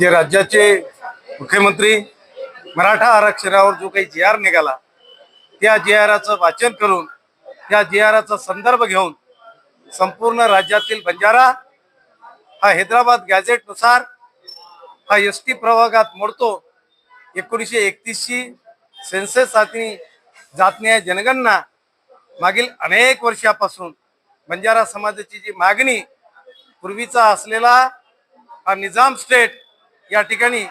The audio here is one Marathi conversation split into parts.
जे राज्याचे मुख्यमंत्री मराठा आरक्षणावर जो काही जी आर निघाला त्या जी आराचं वाचन करून त्या जी आराचा संदर्भ घेऊन संपूर्ण राज्यातील बंजारा हा हैदराबाद गॅझेटनुसार हा एस टी प्रभागात मोडतो. एकोणीसशे एकतीसशी सेन्सेस चाचणी जातन्याय जनगणना मागील अनेक वर्षापासून बंजारा समाजाची जी मागणी पूर्वीचा असलेला हा निजाम स्टेट या ठिकाणी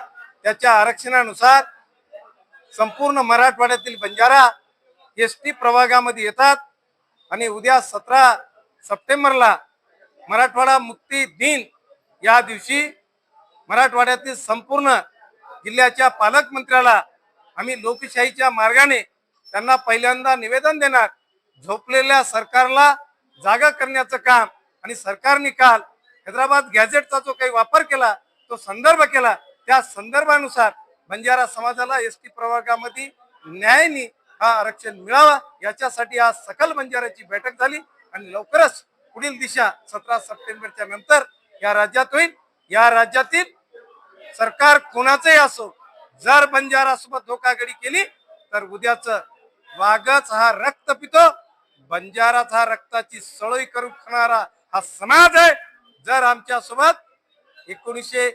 त्याच्या आरक्षणानुसार संपूर्ण मराठवाड्यातील बंजारा एस टी प्रभागामध्ये येतात आणि उद्या सतरा सप्टेंबरला मराठवाडा मुक्ती दिन या दिवशी मराठवाड्यातील संपूर्ण जिल्ह्याच्या पालकमंत्र्याला आम्ही लोकशाहीच्या मार्गाने त्यांना पहिल्यांदा निवेदन देणार. झोपलेल्या सरकारला जागा करण्याचं काम आणि सरकारने काल हैदराबाद गॅझेटचा जो काही वापर केला तो संदर्भ केला. त्या संदर्भानुसार बंजारा समाजाला एस टी प्रवर्गामध्ये न्यायाने हा आरक्षण मिळावा. याच्यासाठी आज सकल बंजाराची बैठक झाली आणि लवकरच पुढील दिशा सतरा सप्टेंबरच्या नंतर या राज्यात होईल. या राज्यातील सरकार कोणाचंही असो जर बंजारासोबत धोकागडी केली तर उद्याच वागच हा रक्त पितो. बंजाराच हा रक्ताची सळई करून खाणारा हा समाज आहे. जर आमच्यासोबत एकोणीसशे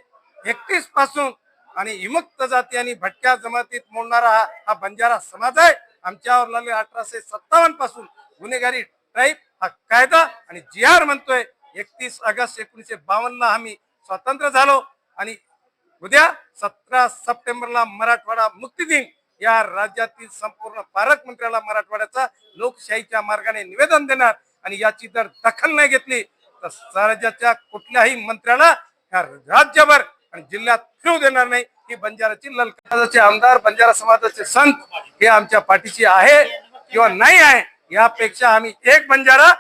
एकतीसपासून आणि विमुक्त जाती आणि भटक्या जमातीत मोडणारा हा हा बंजारा समाज आहे. आमच्यावर लागले अठराशे सत्तावन्नपासून गुन्हेगारी टाईप हा कायदा आणि जी आर म्हणतोय. एकतीस ऑगस्ट एकोणीसशे बावन्न आम्ही स्वतंत्र झालो आणि उद्या सतरा सप्टेंबरला मराठवाडा मुक्ती दिन. या राज्यातील संपूर्ण पालकमंत्र्याला मराठवाड्याचा लोकशाहीच्या मार्गाने निवेदन देणार आणि याची जर दखल नाही घेतली तर राज्याच्या कुठल्याही मंत्र्याला या राज्यभर आणि जिल्ह्यात फिरू देणार नाही ही बंजाराची ललकाचे आमदार बंजारा समाजाचे संत हे आमच्या पाठीशी आहे किंवा नाही आहे यापेक्षा आम्ही एक बंजारा